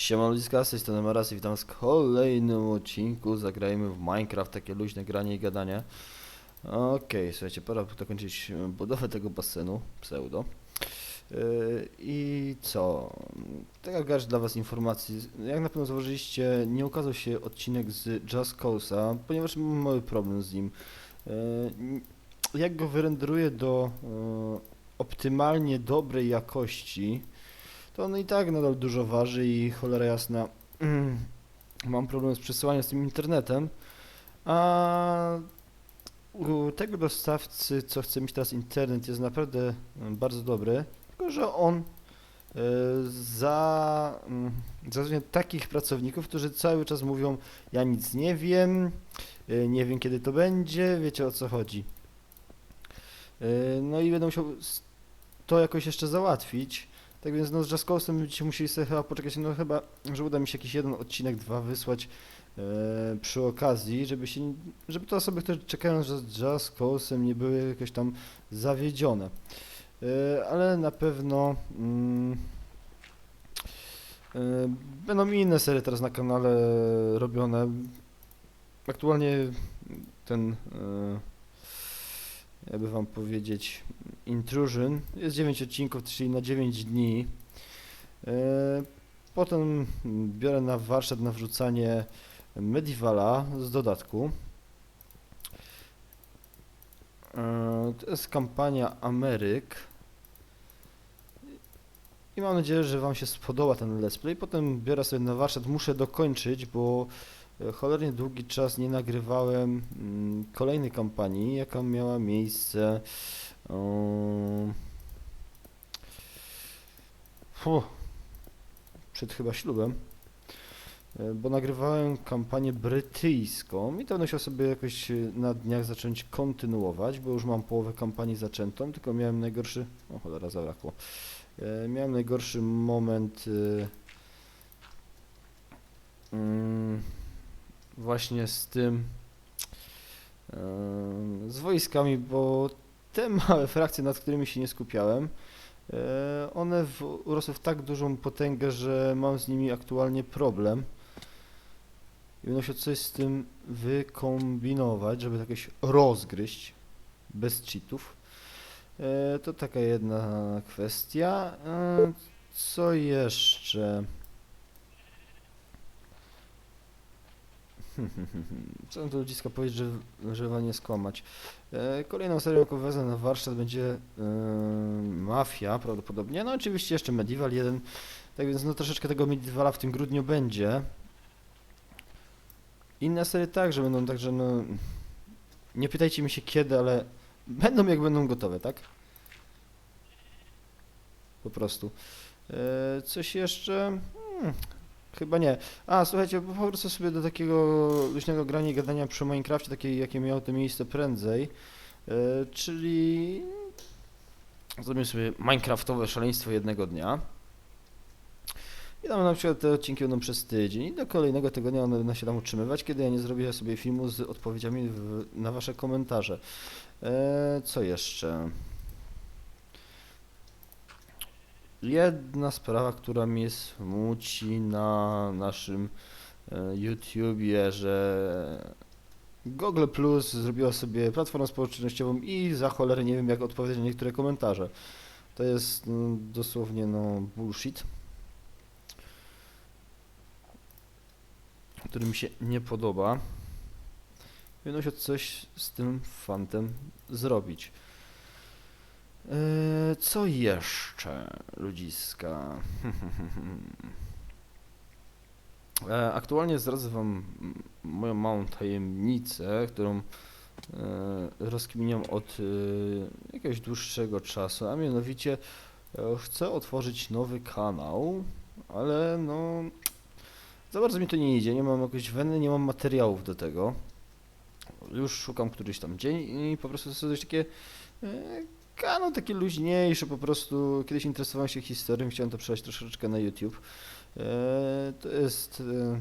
Siema ludziska, z tej strony Maras i witam w kolejnym odcinku. Zagrajmy w Minecraft, takie luźne granie i gadanie. Okej, słuchajcie, pora dokończyć budowę tego basenu, pseudo. Yy, I co? Tak jak dla was informacji, jak na pewno zauważyliście, nie ukazał się odcinek z Just Cause'a, ponieważ mam mały problem z nim. Yy, Jak go wyrenderuję do yy, optymalnie dobrej jakości to on i tak nadal dużo waży i cholera jasna. Mam problem z przesyłaniem z tym internetem. A u tego dostawcy, co chce mieć teraz internet, jest naprawdę mm, bardzo dobry. Tylko, że on e, za, mm, zatrudnia takich pracowników, którzy cały czas mówią: Ja nic nie wiem, e, nie wiem kiedy to będzie, wiecie o co chodzi. E, No i będę musiał to jakoś jeszcze załatwić. Tak więc no z Cause'em będziecie musieli sobie chyba poczekać, no chyba, że uda mi się jakiś jeden odcinek, dwa wysłać e, przy okazji, żeby się, żeby te osoby, które czekają Just Cause'em nie były jakoś tam zawiedzione. E, ale na pewno mm, e, będą inne serie teraz na kanale robione. Aktualnie ten, e, jakby wam powiedzieć, Intrusion. Jest 9 odcinków, czyli na 9 dni. E, Potem biorę na warsztat na wrzucanie Medievala z dodatku. E, To jest kampania Ameryk. I mam nadzieję, że Wam się spodoba ten let's play. Potem biorę sobie na warsztat, muszę dokończyć, bo e, cholernie długi czas nie nagrywałem mm, kolejnej kampanii, jaka miała miejsce Fu, przed chyba ślubem, e, bo nagrywałem kampanię brytyjską i to będę sobie jakoś e, na dniach zacząć kontynuować, bo już mam połowę kampanii zaczętą, tylko miałem najgorszy, o cholera zabrakło, E, miałem najgorszy moment e, mm, właśnie z tym, z wojskami, bo te małe frakcje, nad którymi się nie skupiałem, e, one w, urosły w tak dużą potęgę, że mam z nimi aktualnie problem. I będę musiał coś z tym wykombinować, żeby jakoś rozgryźć bez cheatów. E, To taka jedna kwestia. E, Co jeszcze? Co do ludziska powiedzieć, żeby, żeby nie skłamać? E, Kolejną serią, wezmę na warsztat będzie e, Mafia prawdopodobnie. No oczywiście jeszcze Medieval 1. Tak więc no troszeczkę tego Medievala w tym grudniu będzie. Inne serie także będą, także no... Nie pytajcie mi się kiedy, ale będą jak będą gotowe, tak? Po prostu. E, coś jeszcze? Hmm, chyba nie. A, słuchajcie, bo powrócę sobie do takiego luźnego grania i gadania przy Minecrafcie, takiej, jakie miało to miejsce prędzej. E, czyli zrobimy sobie Minecraftowe szaleństwo jednego dnia. I tam na przykład te odcinki będą przez tydzień i do kolejnego tygodnia one będą się tam utrzymywać, kiedy ja nie zrobię sobie filmu z odpowiedziami w, na wasze komentarze. E, co jeszcze? Jedna sprawa, która mnie smuci na naszym e, YouTubie, że Google Plus zrobiła sobie platformę społecznościową i za cholerę nie wiem jak odpowiedzieć na niektóre komentarze. To jest no, dosłownie no bullshit. Który mi się nie podoba. Będę musiał coś z tym fantem zrobić. Eee, co jeszcze, ludziska? E, Aktualnie zdradzę Wam moją małą tajemnicę, którą e, rozkminiam od e, jakiegoś dłuższego czasu, a mianowicie chcę otworzyć nowy kanał, ale no za bardzo mi to nie idzie, nie mam jakiejś weny, nie mam materiałów do tego. Już szukam któryś tam dzień i po prostu chcę coś takie kanał taki luźniejszy, po prostu kiedyś interesowałem się historią, chciałem to przejść troszeczkę na YouTube. E, to jest e,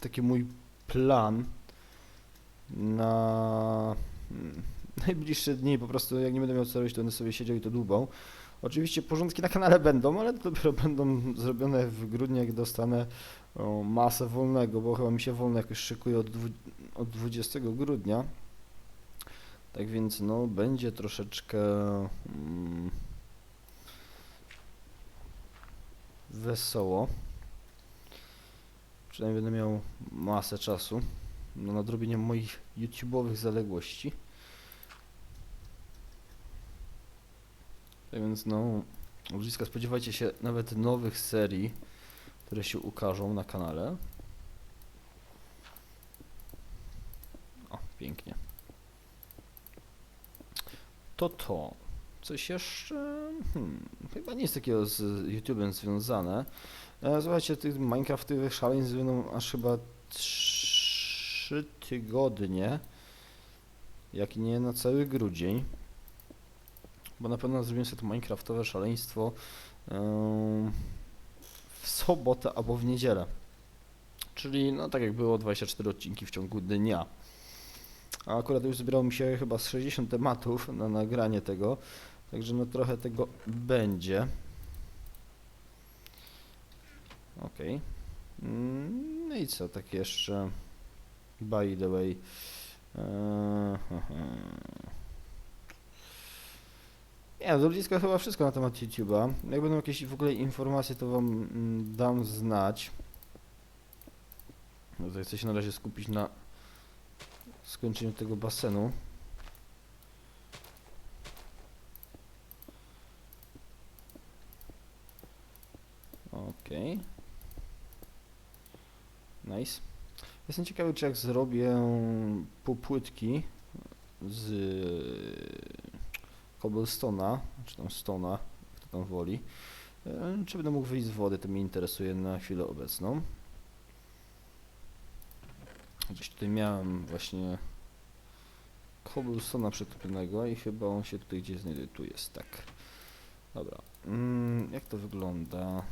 taki mój plan na mm, najbliższe dni, po prostu jak nie będę miał co robić, to będę sobie siedział i to dłubał. Oczywiście porządki na kanale będą, ale dopiero będą zrobione w grudniu, jak dostanę masę wolnego, bo chyba mi się wolno jakoś szykuje od, od 20 grudnia. Tak więc no będzie troszeczkę mm, wesoło. Przynajmniej będę miał masę czasu na nadrobienie moich YouTube'owych zaległości. Tak więc no, ludziska, spodziewajcie się nawet nowych serii, które się ukażą na kanale. O, pięknie. To to. Coś jeszcze? Hmm, chyba nie jest takiego z YouTube'em związane. E, Słuchajcie, tych Minecraftowych szaleństw będą aż chyba 3 tygodnie, jak nie na cały grudzień. Bo na pewno zrobimy sobie to Minecraftowe szaleństwo em, w sobotę albo w niedzielę. Czyli, no tak jak było, 24 odcinki w ciągu dnia. A akurat już zbierało mi się chyba z 60 tematów na nagranie tego, także no trochę tego będzie. Okej. Mm, No i co, tak jeszcze. By the way. Eee, Nie, do bliska chyba wszystko na temat YouTube'a. Jak będą jakieś w ogóle informacje, to wam mm, dam znać. No to chcę się na razie skupić na skończeniu tego basenu. Okej. Nice. Jestem ciekawy, czy jak zrobię półpłytki z cobblestone'a, czy tam stona, kto tam woli, e, czy będę mógł wyjść z wody, to mnie interesuje na chwilę obecną. Gdzieś tutaj miałem właśnie cobblestone'a przetopionego i chyba on się tutaj gdzieś znajduje, tu jest, tak. Dobra, mm, jak to wygląda?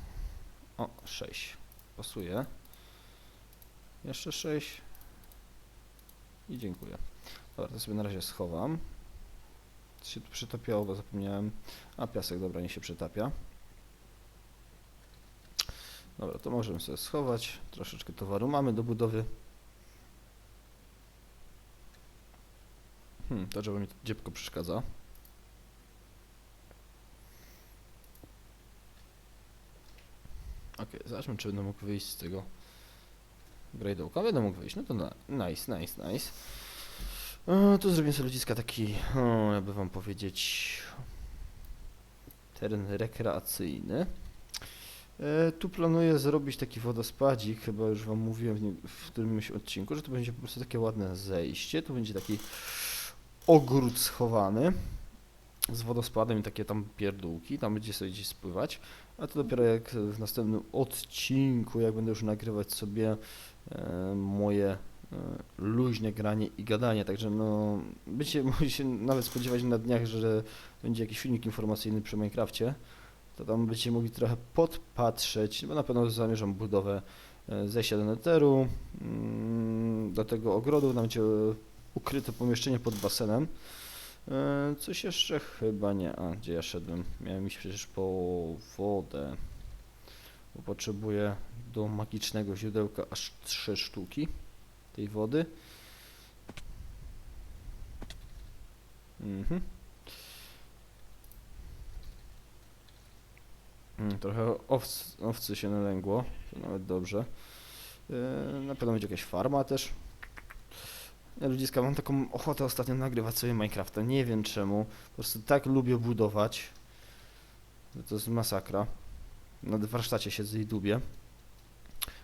O, 6. Pasuje. Jeszcze 6. I dziękuję. Dobra, to sobie na razie schowam. Co się tu przytopiało, bo zapomniałem. A, piasek, dobra, nie się przytapia. Dobra, to możemy sobie schować. Troszeczkę towaru mamy do budowy. Hmm, to żeby mi to dziebko przeszkadza. Okej, zobaczmy, czy będę mógł wyjść z tego grajdołka. Będę mógł wyjść, no to na, nice, nice, nice. E, tu zrobię sobie ludziska taki, o, jakby wam powiedzieć, teren rekreacyjny. E, tu planuję zrobić taki wodospadzik, chyba już wam mówiłem w, nim, w którymś odcinku, że to będzie po prostu takie ładne zejście. Tu będzie taki ogród schowany z wodospadem i takie tam pierdółki, tam będzie sobie gdzieś spływać. A to dopiero jak w następnym odcinku, jak będę już nagrywać sobie e, moje e, luźne granie i gadanie, także no będziecie mogli się nawet spodziewać na dniach, że będzie jakiś filmik informacyjny przy Minecrafcie, to tam będziecie mogli trochę podpatrzeć, bo na pewno zamierzam budowę e, zejścia do neteru, mm, do tego ogrodu, tam będzie ukryte pomieszczenie pod basenem. E, Coś jeszcze chyba nie. A, gdzie ja szedłem? Miałem iść przecież po wodę. Bo potrzebuję do magicznego źródełka aż trzy sztuki tej wody. Mhm. Mm, Trochę owc, owcy się nalęgło, to nawet dobrze. E, Na pewno będzie jakaś farma też. Ja ludziska, mam taką ochotę ostatnio nagrywać sobie Minecrafta. Nie wiem czemu. Po prostu tak lubię budować. To jest masakra. Na warsztacie siedzę i dubię.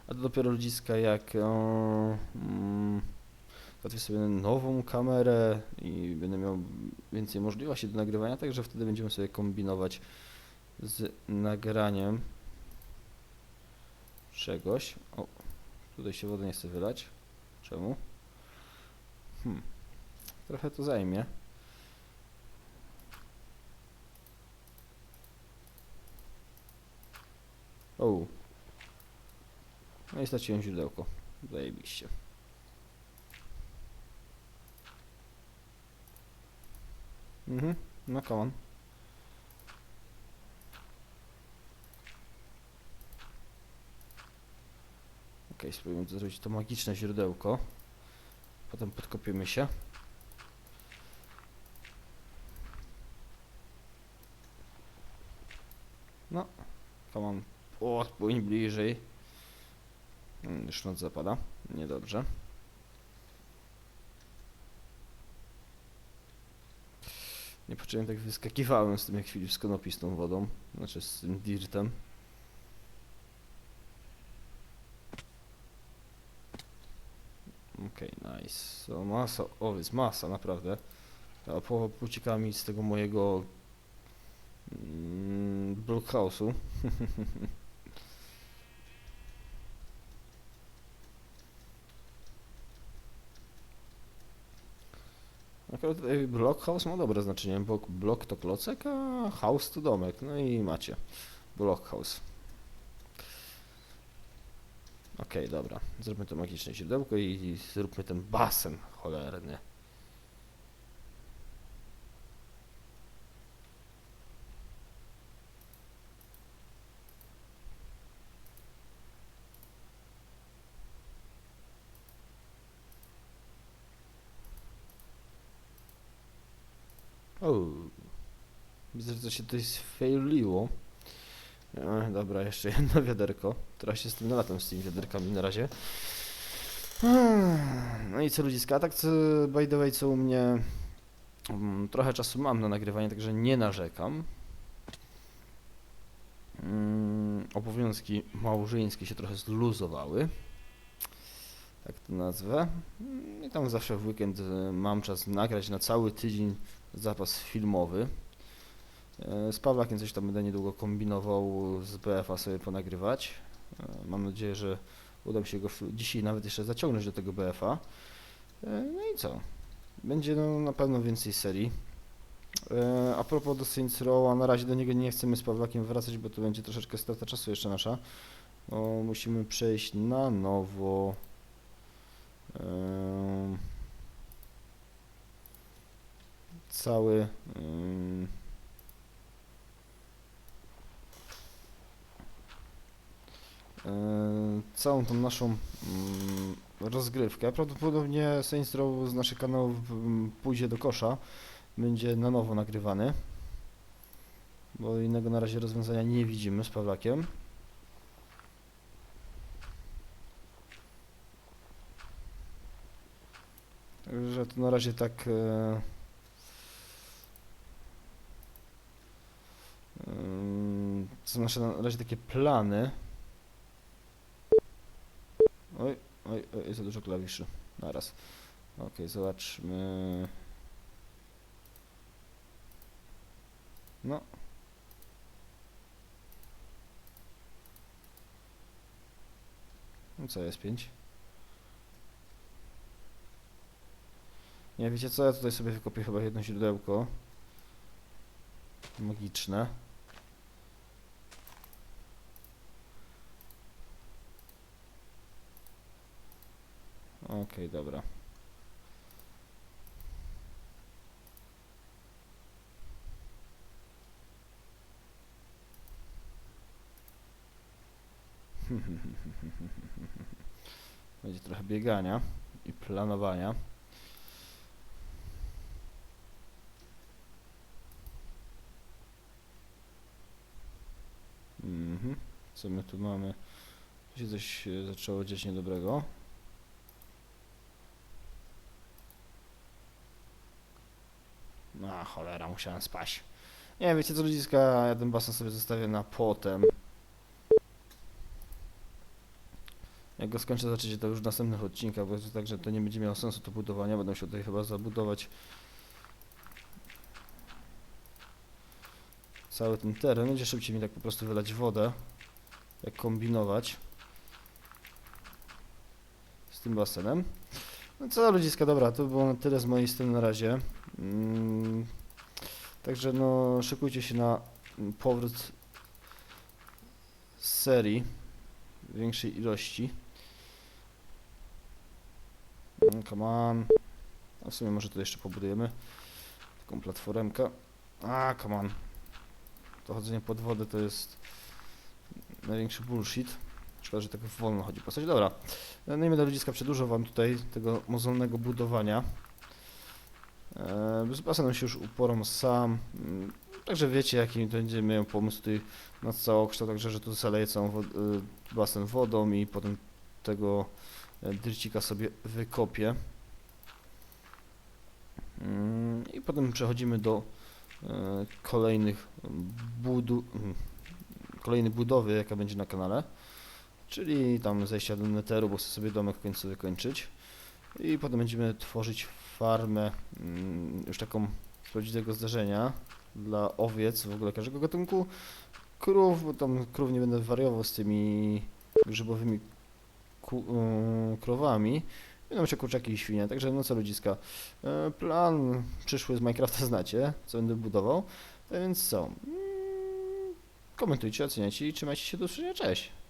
A to dopiero ludziska jak o, mm, załatwię sobie nową kamerę i będę miał więcej możliwości do nagrywania, także wtedy będziemy sobie kombinować z nagraniem czegoś. O, tutaj się woda nie chce wylać. Czemu? Hmm. Trochę to zajmie. O. No i straciłem źródełko. Zajebiście. Mhm, no come on. Okej, okay, spróbujmy zrobić to magiczne źródełko. Potem podkopiemy się. No, come on. Odpłyń bliżej. Mm, Już noc zapada. Niedobrze. Nie poczułem tak wyskakiwałem z tym jak chwili z konopi z tą wodą. Znaczy z tym dirtem. Okej, nice. So, masa, o jest masa, naprawdę. A połowa mi z tego mojego mm, blockhouse'u. Akurat tutaj blockhouse ma dobre znaczenie, bo blok to klocek, a house to domek. No i macie. Blockhouse. Okej, dobra. Zróbmy to magiczne źródełko i, i zróbmy ten basen cholerny. O, widzę, że to się tutaj sfailiło. E, dobra, jeszcze jedno wiaderko. Teraz się z tym latem z tymi wiaderkami na razie. Hmm, No i co ludziska, tak co, by the way, co u mnie mm, trochę czasu mam na nagrywanie, także nie narzekam. Mm, obowiązki małżeńskie się trochę zluzowały. Tak to nazwę. Mm, I tam zawsze w weekend e, mam czas nagrać na cały tydzień zapas filmowy. E, Z Pawlakiem coś tam będę niedługo kombinował z BFA sobie ponagrywać. E, Mam nadzieję, że uda mi się go dzisiaj nawet jeszcze zaciągnąć do tego BFA. E, No i co? Będzie no, na pewno więcej serii. A propos do Saints Row'a, na razie do niego nie chcemy z Pawlakiem wracać, bo to będzie troszeczkę strata czasu jeszcze nasza. Bo musimy przejść na nowo. em, cały całą tą naszą mm, rozgrywkę. Prawdopodobnie Saints Row z naszych kanałów mm, pójdzie do kosza. Będzie na nowo nagrywany. Bo innego na razie rozwiązania nie widzimy z Pawlakiem. Także to na razie tak. E, To są nasze na razie takie plany. Oj, oj, za dużo klawiszy. Naraz. Okej, zobaczmy. No. No co jest 5? Nie, wiecie co? Ja tutaj sobie wykopię chyba jedno źródełko. Magiczne. Okej, dobra. Będzie trochę biegania i planowania. Mhm. Co my tu mamy? Tu się coś e, zaczęło dziać niedobrego. No cholera, musiałem spać. Nie, wiecie co ludziska, ja ten basen sobie zostawię na potem. Jak go skończę, zobaczycie to już w następnych odcinkach, bo jest tak, że to nie będzie miało sensu to budowania, będę się tutaj chyba zabudować cały ten teren. Będzie szybciej mi tak po prostu wylać wodę, jak kombinować z tym basenem. No co ludziska, dobra, to było na tyle z mojej strony na razie. Mm, Także no, szykujcie się na powrót serii większej ilości. Mm, Come on. A w sumie może to jeszcze pobudujemy. Taką platformkę. A, come on. To chodzenie pod wodę to jest największy bullshit. Szkoda, że tak wolno chodzi postać. Dobra, no i będę ludziska przedłużał wam tutaj tego mozolnego budowania. E, z basenem się już uporą sam. Mm, Także wiecie, jaki będzie miał pomysł tutaj na całokształt, także że tu zaleję całą y, basen wodą i potem tego e, dyrcika sobie wykopię. Mm, I potem przechodzimy do e, kolejnych budu mm, kolejnej budowy, jaka będzie na kanale. Czyli tam zejścia do neteru, bo chcę sobie domek w końcu wykończyć. I potem będziemy tworzyć farmę mm, już taką z prawdziwego zdarzenia dla owiec, w ogóle każdego gatunku. Krów, bo tam krów nie będę wariował z tymi grzybowymi ku, yy, krowami. Będą się kurczaki i świnie, także no co ludziska. E, plan przyszły z Minecrafta znacie, co będę budował. Tak więc co? Mm, Komentujcie, oceniajcie i trzymajcie się do usłyszenia. Cześć!